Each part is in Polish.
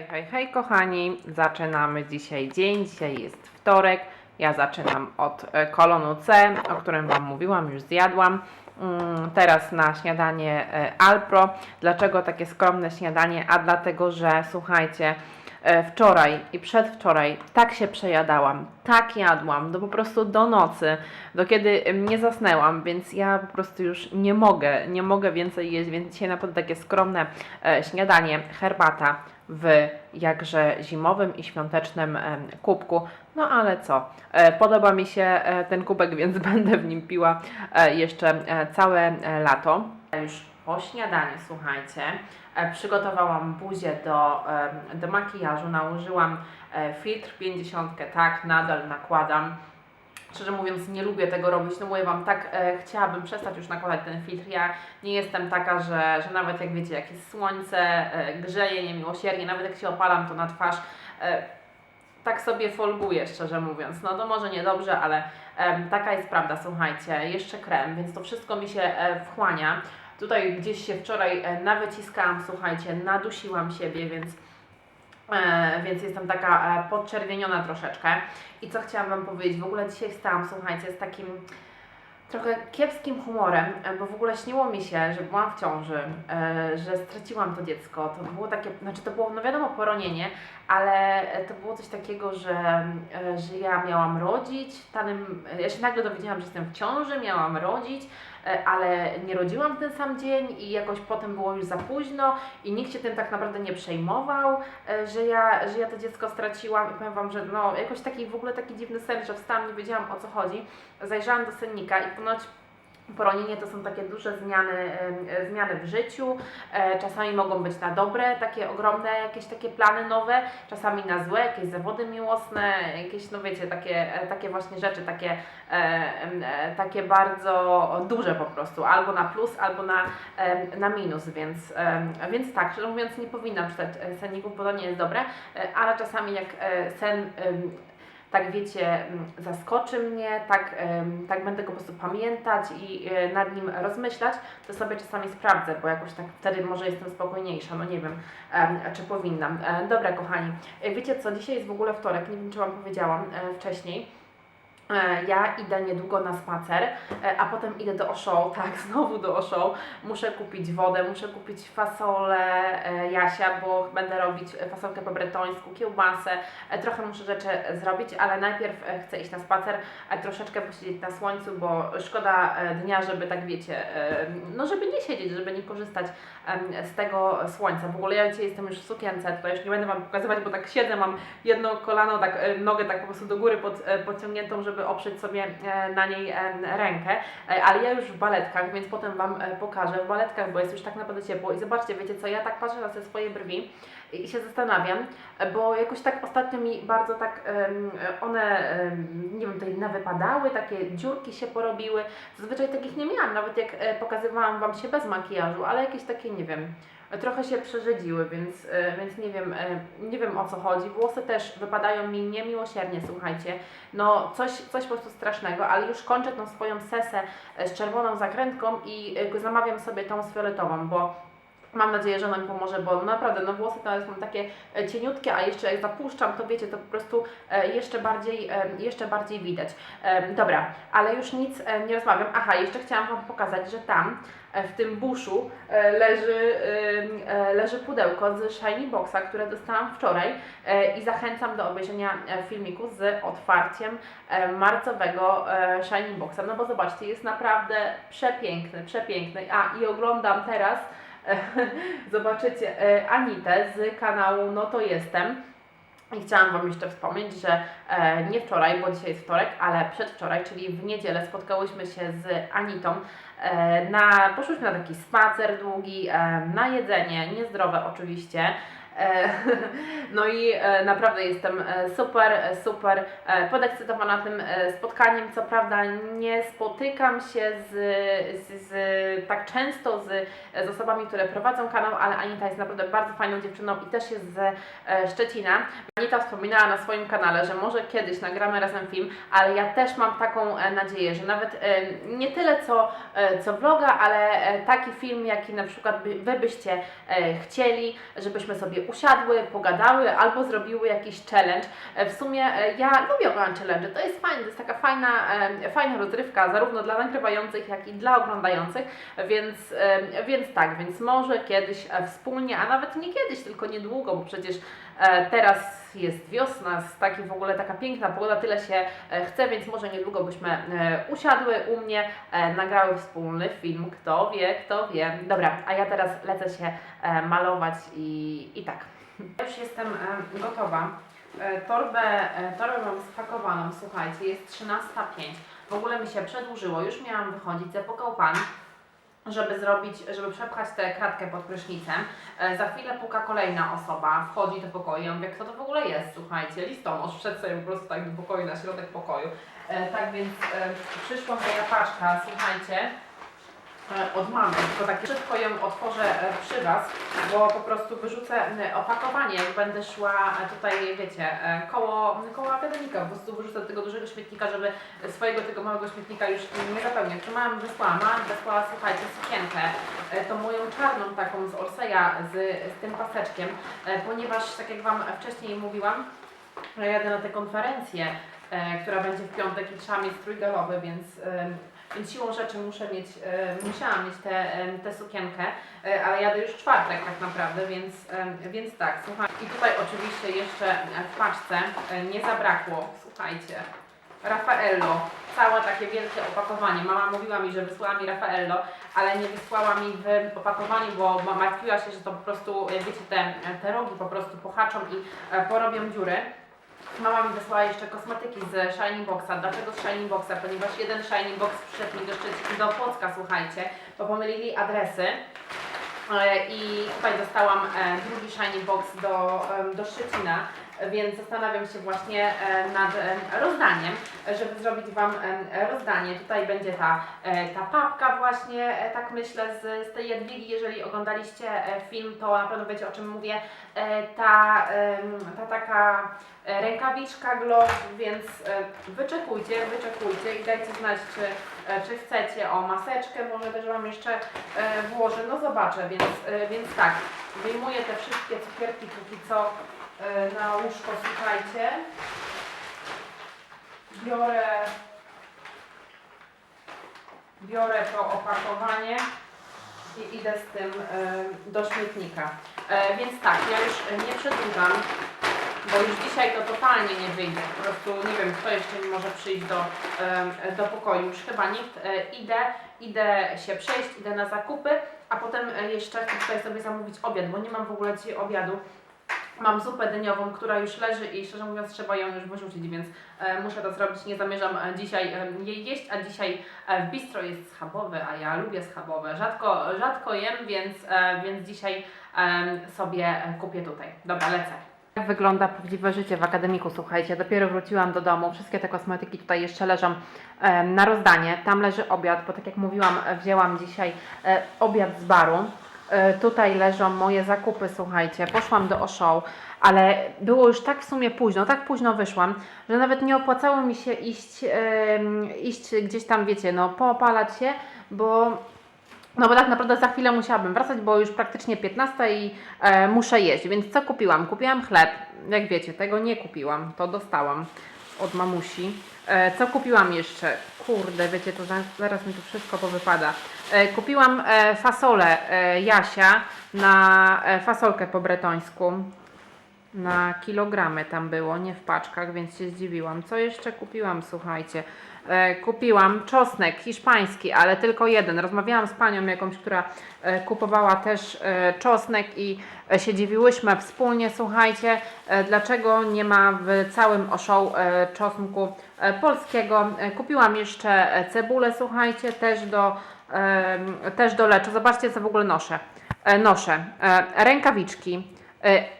Hej, hej, hej kochani, zaczynamy dzisiaj dzień, dzisiaj jest wtorek, ja zaczynam od e, kolonu C, o którym Wam mówiłam, już zjadłam. Mm, Teraz na śniadanie e, Alpro. Dlaczego takie skromne śniadanie? A dlatego, że słuchajcie, wczoraj i przedwczoraj tak się przejadałam, tak jadłam, do po prostu do nocy, do kiedy nie zasnęłam, więc ja po prostu już nie mogę, nie mogę więcej jeść, więc dzisiaj naprawdę takie skromne e, śniadanie, herbata w jakże zimowym i świątecznym em, kubku. No ale co, e, podoba mi się e, ten kubek, więc będę w nim piła e, jeszcze e, całe e, lato. Już po śniadaniu, słuchajcie, e, przygotowałam buzię do, do makijażu, nałożyłam e, filtr 50, tak, nadal nakładam. Szczerze mówiąc, nie lubię tego robić. No mówię Wam, tak e, chciałabym przestać już nakładać ten filtr. Ja nie jestem taka, że, że nawet jak wiecie, jak jest słońce, e, grzeje niemiłosiernie, nawet jak się opalam, to na twarz e, tak sobie folguję, szczerze mówiąc. No to może niedobrze, ale em, taka jest prawda, słuchajcie. Jeszcze krem, więc to wszystko mi się e, wchłania. Tutaj gdzieś się wczoraj e, nawyciskałam, słuchajcie, nadusiłam siebie, więc E, więc jestem taka e, podczerwieniona troszeczkę. I co chciałam Wam powiedzieć? W ogóle dzisiaj wstałam, słuchajcie, z takim trochę kiepskim humorem, bo w ogóle śniło mi się, że byłam w ciąży, że straciłam to dziecko. To było takie, znaczy to było, no wiadomo, poronienie, ale to było coś takiego, że, że ja miałam rodzić, tanym, ja się nagle dowiedziałam, że jestem w ciąży, miałam rodzić, ale nie rodziłam w ten sam dzień i jakoś potem było już za późno i nikt się tym tak naprawdę nie przejmował, e, że ja, że ja to dziecko straciłam i powiem Wam, że no jakoś taki w ogóle taki dziwny sen, że wstałam, nie wiedziałam o co chodzi. Zajrzałam do sennika i ponoć poronienie to są takie duże zmiany, e, zmiany w życiu. E, Czasami mogą być na dobre, takie ogromne jakieś takie plany nowe, czasami na złe, jakieś zawody miłosne, jakieś, no wiecie, takie, e, takie właśnie rzeczy, takie, takie bardzo duże po prostu, albo na plus, albo na, na minus, więc, więc tak, szczerze mówiąc nie powinnam czytać senników, bo to nie jest dobre, ale czasami jak sen tak wiecie, mm, zaskoczy mnie, tak, tak będę go po prostu pamiętać i e, nad nim rozmyślać, to sobie czasami sprawdzę, bo jakoś tak wtedy może jestem spokojniejsza, no nie wiem, em, czy powinnam. E, Dobra, kochani, E, wiecie co, dzisiaj jest w ogóle wtorek, nie wiem, czy Wam powiedziałam wcześniej. E, Ja idę niedługo na spacer, e, a potem idę do Auchan, tak, znowu do Auchan. Muszę kupić wodę, muszę kupić fasolę e, Jasia, bo będę robić fasolkę po bretońsku, kiełbasę, trochę muszę rzeczy zrobić, ale najpierw chcę iść na spacer, troszeczkę posiedzieć na słońcu, bo szkoda dnia, żeby tak wiecie, no żeby nie siedzieć, żeby nie korzystać z tego słońca. W ogóle ja dzisiaj jestem już w sukience, tutaj już nie będę Wam pokazywać, bo tak siedzę, mam jedno kolano, tak nogę tak po prostu do góry pod, podciągniętą, żeby oprzeć sobie e, na niej em, rękę, E, ale ja już w baletkach, więc potem Wam e, pokażę. W baletkach, bo jest już tak naprawdę ciepło. I zobaczcie, wiecie co, ja tak patrzę na te swoje brwi i się zastanawiam, e, bo jakoś tak ostatnio mi bardzo tak one, nie wiem, tutaj nawypadały, takie dziurki się porobiły, zazwyczaj takich nie miałam, nawet jak e, pokazywałam Wam się bez makijażu, ale jakieś takie, nie wiem, trochę się przerzedziły, więc, e, więc nie wiem, e, nie wiem o co chodzi. Włosy też wypadają mi niemiłosiernie, słuchajcie. No coś, coś po prostu strasznego, ale już kończę tą swoją sesę e, z czerwoną zakrętką i zamawiam sobie tą z fioletową, bo Mam nadzieję, że ona mi pomoże, bo naprawdę no włosy teraz są takie e, cieniutkie, a jeszcze jak zapuszczam, to wiecie, to po prostu e, jeszcze bardziej, e, jeszcze bardziej widać. Dobra, ale już nic nie rozmawiam. Aha, jeszcze chciałam Wam pokazać, że tam w tym buszu leży, leży pudełko z Shiny Boxa, które dostałam wczoraj i zachęcam do obejrzenia filmiku z otwarciem marcowego Shiny Boxa. No bo zobaczcie, jest naprawdę przepiękny, przepiękny. A i oglądam teraz zobaczycie e, Anitę z kanału No to jestem. I chciałam Wam jeszcze wspomnieć, że e, nie wczoraj, bo dzisiaj jest wtorek, ale przedwczoraj, czyli w niedzielę spotkałyśmy się z Anitą. E, na, poszłyśmy na taki spacer długi, na jedzenie, niezdrowe oczywiście. E, No i e, naprawdę jestem e, super, super podekscytowana tym spotkaniem. Co prawda nie spotykam się z, z, z tak często z, z osobami, które prowadzą kanał, ale Anita jest naprawdę bardzo fajną dziewczyną i też jest z e, Szczecina. Anita wspominała na swoim kanale, że może kiedyś nagramy razem film, ale ja też mam taką nadzieję, że nawet nie tyle co, co vloga, ale taki film, jaki na przykład Wy byście chcieli, żebyśmy sobie usiadły, pogadały albo zrobiły jakiś challenge. E, W sumie e, ja lubię oglądać challenge, to jest fajne, to jest taka fajna, e, fajna rozrywka zarówno dla nagrywających, jak i dla oglądających, więc, więc tak, więc może kiedyś wspólnie, a nawet nie kiedyś, tylko niedługo, bo przecież teraz jest wiosna, jest taki w ogóle taka piękna pogoda, tyle się e, chce, więc może niedługo byśmy e, usiadły u mnie, e, nagrały wspólny film, kto wie, kto wie. Dobra, a ja teraz lecę się e, malować i, i tak. Już jestem e, gotowa. E, Torbę, e, torbę mam spakowaną, słuchajcie, jest 13.05. W ogóle mi się przedłużyło, już miałam wychodzić, zapukał pan, żeby zrobić, żeby przepchać tę kratkę pod prysznicem. E, za chwilę puka kolejna osoba, wchodzi do pokoju, ja mówię, kto to w ogóle jest, słuchajcie, listonosz wszedł sobie po prostu tak do pokoju, na środek pokoju. E, tak więc e, przyszła moja paczka, słuchajcie, od mamy, tylko tak szybko ją otworzę e, przy Was, bo po prostu wyrzucę e, opakowanie, jak będę szła e, tutaj, wiecie, e, koło, koło akademika, po prostu wyrzucę do tego dużego śmietnika, żeby swojego tego małego śmietnika już nie zapełniać. Czy mam wysłała? Mam wysłała, słuchajcie, sukienkę, e, tą moją czarną taką z Orseja z, z tym paseczkiem, e, ponieważ tak jak Wam wcześniej mówiłam, ja jadę na tę konferencję, e, która będzie w piątek i trzeba mieć strój galowy, więc, e, więc siłą rzeczy muszę mieć, e, musiałam mieć tę e, tę sukienkę, e, ale jadę już czwartek tak naprawdę, więc, więc tak, słuchaj. I tutaj oczywiście jeszcze w paczce e, nie zabrakło, słuchajcie, Raffaello, całe takie wielkie opakowanie. Mama mówiła mi, że wysłała mi Raffaello, ale nie wysłała mi w opakowaniu, bo ma- martwiła się, że to po prostu, wiecie, te, te rogi po prostu pohaczą i porobią dziury. Mama mi wysłała jeszcze kosmetyki z Shiny Boxa. Dlaczego z Shiny Boxa? Ponieważ jeden Shiny Box przyszedł mi do, Szczecin, do Płocka, słuchajcie, bo pomylili adresy. E, I tutaj dostałam e, drugi Shiny Box do, do Szczecina, więc zastanawiam się właśnie e, nad em, rozdaniem, żeby zrobić Wam rozdanie. Tutaj będzie ta, ta papka właśnie, tak myślę, z, z tej Jadwigi. Jeżeli oglądaliście film, to na pewno wiecie o czym mówię. Ta, ta taka rękawiczka glove, więc wyczekujcie, wyczekujcie i dajcie znać, czy, czy chcecie. O, maseczkę może też Wam jeszcze e, włożę, no zobaczę, więc, e, więc tak, wyjmuję te wszystkie cukierki póki co e, na łóżko, słuchajcie. Biorę, biorę to opakowanie i idę z tym e, do śmietnika. E, więc tak, ja już nie przedłużam, bo już dzisiaj to totalnie nie wyjdzie. Po prostu nie wiem, kto jeszcze mi może przyjść do, do pokoju. Już chyba nikt. E, idę, idę się przejść, idę na zakupy, a potem e, jeszcze chcę tutaj sobie zamówić obiad, bo nie mam w ogóle dzisiaj obiadu. Mam zupę dyniową, która już leży i szczerze mówiąc trzeba ją już wyrzucić, więc e, muszę to zrobić. Nie zamierzam dzisiaj jej jeść, a dzisiaj w bistro jest schabowy, a ja lubię schabowe. Rzadko, rzadko jem, więc, więc dzisiaj sobie kupię tutaj. Dobra, lecę. Wygląda prawdziwe życie w akademiku? Słuchajcie, dopiero wróciłam do domu, wszystkie te kosmetyki tutaj jeszcze leżą em, na rozdanie. Tam leży obiad, bo tak jak mówiłam, e, wzięłam dzisiaj e, obiad z baru. E, Tutaj leżą moje zakupy, słuchajcie. Poszłam do Oszą, ale było już tak w sumie późno, tak późno wyszłam, że nawet nie opłacało mi się iść, em, iść gdzieś tam, wiecie, no poopalać się, bo no bo tak naprawdę za chwilę musiałabym wracać, bo już praktycznie 15 i e, muszę jeść. Więc co kupiłam? Kupiłam chleb. Jak wiecie, tego nie kupiłam, to dostałam od mamusi. E, co kupiłam jeszcze? Kurde, wiecie, to zaraz, mi tu wszystko powypada. E, kupiłam e, fasolę e, Jasia na e, fasolkę po bretońsku. Na kilogramy tam było, nie w paczkach, więc się zdziwiłam. Co jeszcze kupiłam, słuchajcie? E, kupiłam czosnek hiszpański, ale tylko jeden. Rozmawiałam z panią jakąś, która e, kupowała też e, czosnek i się dziwiłyśmy wspólnie, słuchajcie, dlaczego nie ma w całym oszoł czosnku polskiego. Kupiłam jeszcze cebulę, słuchajcie, też do, też do leczu. Zobaczcie, co w ogóle noszę. Noszę rękawiczki,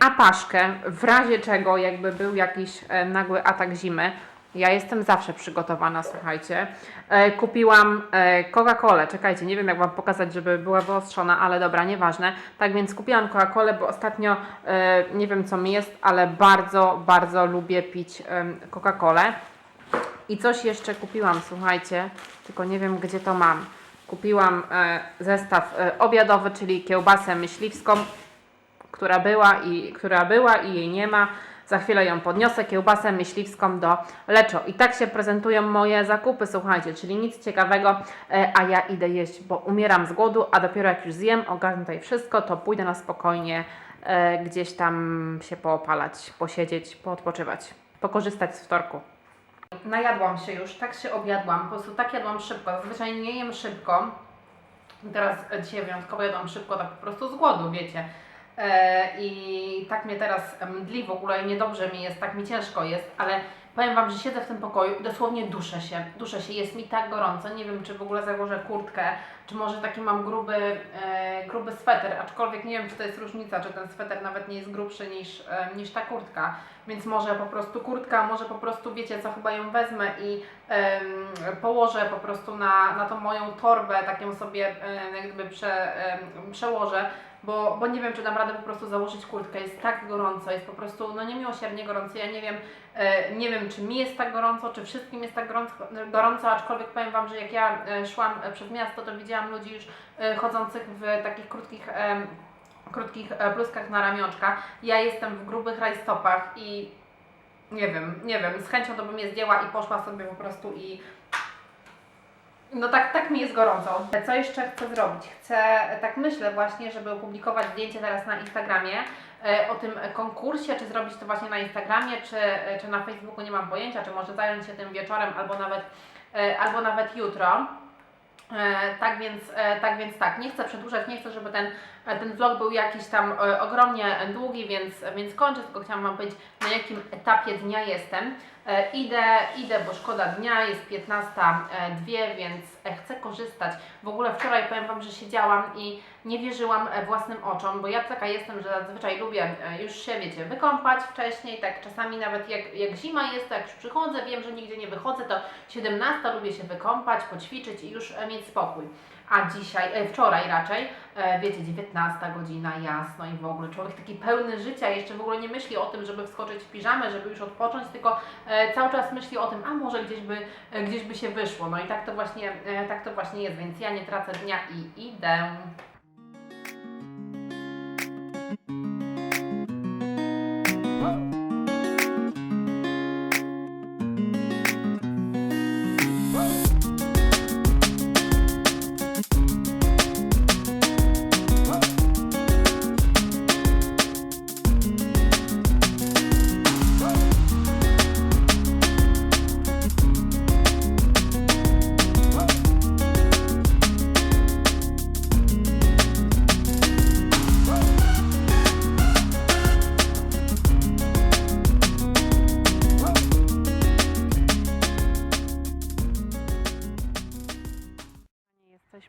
apaszkę, w razie czego jakby był jakiś e, nagły atak zimy. Ja jestem zawsze przygotowana, słuchajcie. E, kupiłam e, Coca-Colę. Czekajcie, nie wiem jak Wam pokazać, żeby była wyostrzona, ale dobra, nieważne. Tak więc kupiłam Coca-Colę, bo ostatnio e, nie wiem co mi jest, ale bardzo, bardzo lubię pić Coca-Colę. I coś jeszcze kupiłam, słuchajcie, tylko nie wiem gdzie to mam. Kupiłam e, zestaw e, obiadowy, czyli kiełbasę myśliwską. Która była i, która była i jej nie ma. Za chwilę ją podniosę, kiełbasę myśliwską do leczo. I tak się prezentują moje zakupy, słuchajcie, czyli nic ciekawego, e, a ja idę jeść, bo umieram z głodu, a dopiero jak już zjem, ogarnę tutaj wszystko, to pójdę na spokojnie e, gdzieś tam się poopalać, posiedzieć, poodpoczywać, pokorzystać z wtorku. Najadłam się już, tak się objadłam, po prostu tak jadłam szybko, zazwyczaj nie jem szybko. Teraz dzisiaj wyjątkowo jadłam szybko, tak po prostu z głodu, wiecie. E, I tak mnie teraz mdli w ogóle i niedobrze mi jest, tak mi ciężko jest, ale powiem Wam, że siedzę w tym pokoju i dosłownie duszę się, duszę się, jest mi tak gorąco, nie wiem czy w ogóle założę kurtkę, czy może taki mam gruby, e, gruby sweter, aczkolwiek nie wiem czy to jest różnica, czy ten sweter nawet nie jest grubszy niż, e, niż ta kurtka, więc może po prostu kurtka, może po prostu wiecie co, chyba ją wezmę i em, położę po prostu na, na tą moją torbę, tak ją sobie em, jak gdyby prze, em, przełożę, bo, bo nie wiem, czy dam radę po prostu założyć kurtkę. Jest tak gorąco, jest po prostu no niemiłosiernie gorąco. Ja nie wiem, e, nie wiem, czy mi jest tak gorąco, czy wszystkim jest tak gorąco, gorąco aczkolwiek powiem Wam, że jak ja e, szłam e, przez miasto, to widziałam ludzi już e, chodzących w takich krótkich, em, krótkich e, bluzkach na ramionczkach. Ja jestem w grubych rajstopach i nie wiem, nie wiem, z chęcią to bym je zdjęła i poszła sobie po prostu i no tak, tak mi jest gorąco. Co jeszcze chcę zrobić? Chcę, tak myślę właśnie, żeby opublikować zdjęcie teraz na Instagramie e, o tym konkursie, czy zrobić to właśnie na Instagramie, czy, e, czy na Facebooku, nie mam pojęcia, czy może zająć się tym wieczorem albo nawet, e, albo nawet jutro. Tak więc, tak więc tak, nie chcę przedłużać, nie chcę, żeby ten, ten vlog był jakiś tam e, ogromnie długi, więc, więc kończę, tylko chciałam Wam powiedzieć, na jakim etapie dnia jestem. E, idę, idę, bo szkoda dnia, jest 15.02, więc e, chcę korzystać. W ogóle wczoraj powiem Wam, że siedziałam i nie wierzyłam e, własnym oczom, bo ja taka jestem, że zazwyczaj lubię e, już się, wiecie, wykąpać wcześniej, tak czasami nawet jak, jak zima jest, to jak już przychodzę, wiem, że nigdzie nie wychodzę, to 17 lubię się wykąpać, poćwiczyć i już e, mieć spokój. A dzisiaj, e, wczoraj raczej, e, wiecie, 19 godzina, jasno i w ogóle człowiek taki pełny życia, jeszcze w ogóle nie myśli o tym, żeby wskoczyć w piżamę, żeby już odpocząć, tylko e, cały czas myśli o tym, a może gdzieś by, e, gdzieś by się wyszło. No i tak to właśnie, e, tak to właśnie jest, więc ja nie tracę dnia i idę.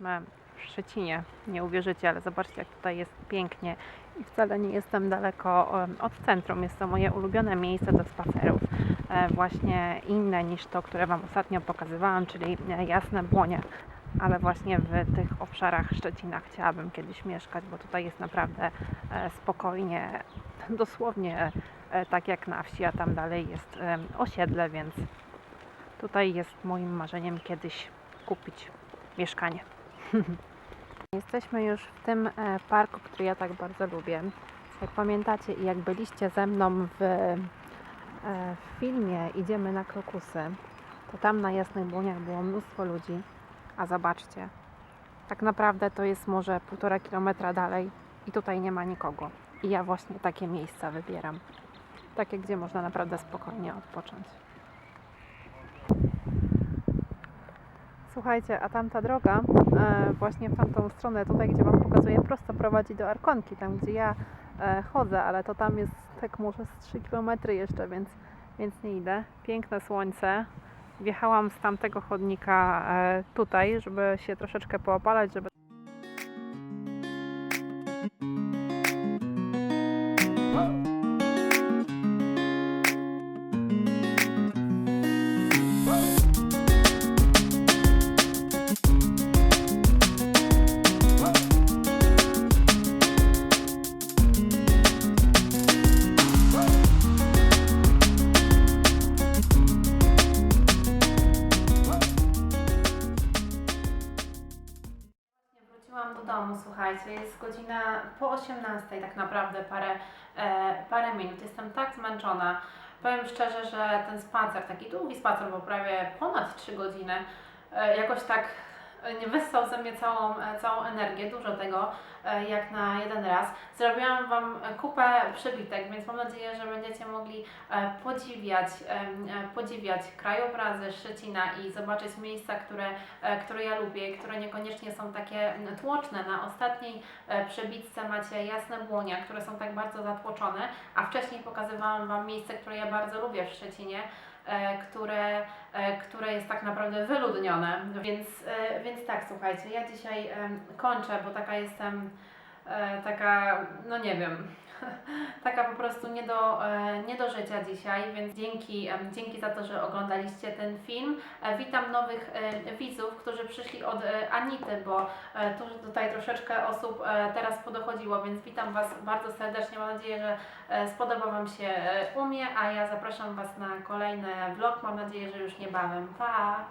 Jesteśmy w Szczecinie, nie uwierzycie, ale zobaczcie jak tutaj jest pięknie i wcale nie jestem daleko od centrum. Jest to moje ulubione miejsce do spacerów, e, właśnie inne niż to, które Wam ostatnio pokazywałam, czyli e, Jasne Błonie. Ale właśnie w tych obszarach Szczecina chciałabym kiedyś mieszkać, bo tutaj jest naprawdę e, spokojnie, dosłownie tak jak na wsi, a tam dalej jest osiedle, więc tutaj jest moim marzeniem kiedyś kupić mieszkanie. Jesteśmy już w tym e, parku, który ja tak bardzo lubię. Jak pamiętacie i jak byliście ze mną w, e, w filmie Idziemy na krokusy, to tam na Jasnych Błoniach było mnóstwo ludzi. A zobaczcie, tak naprawdę to jest może półtora kilometra dalej i tutaj nie ma nikogo. I ja właśnie takie miejsca wybieram. Takie, gdzie można naprawdę spokojnie odpocząć. Słuchajcie, a tamta droga, e, właśnie w tamtą stronę, tutaj gdzie Wam pokazuję, prosto prowadzi do Arkonki, tam gdzie ja e, chodzę, ale to tam jest tak może z 3 km jeszcze, więc, więc nie idę. Piękne słońce. Wjechałam z tamtego chodnika e, tutaj, żeby się troszeczkę poopalać, żeby jest godzina po 18 tak naprawdę, parę, e, parę minut. Jestem tak zmęczona. Powiem szczerze, że ten spacer, taki długi spacer, bo prawie ponad 3 godziny, e, jakoś tak wyssał ze mnie całą, e, całą energię, dużo tego, e, jak na jeden raz. Zrobiłam Wam kupę przebitek, więc mam nadzieję, że będziecie mogli e, podziwiać, e, podziwiać krajobrazy Szczecina i zobaczyć miejsca, które, e, które ja lubię, które niekoniecznie są takie tłoczne. Na ostatniej e, przebitce macie jasne błonia, które są tak bardzo zatłoczone, a wcześniej pokazywałam Wam miejsce, które ja bardzo lubię w Szczecinie, e, które, e, które jest tak naprawdę wyludnione. Więc, e, więc tak, słuchajcie, ja dzisiaj kończę, bo taka jestem, e, taka, no nie wiem, taka po prostu nie do, e, nie do życia dzisiaj, więc dzięki, dzięki za to, że oglądaliście ten film. E, Witam nowych e, widzów, którzy przyszli od Anity, bo tu, tutaj troszeczkę osób teraz podochodziło, więc witam Was bardzo serdecznie. Mam nadzieję, że spodoba Wam się e, u mnie, a ja zapraszam Was na kolejny vlog. Mam nadzieję, że już niebawem. Pa!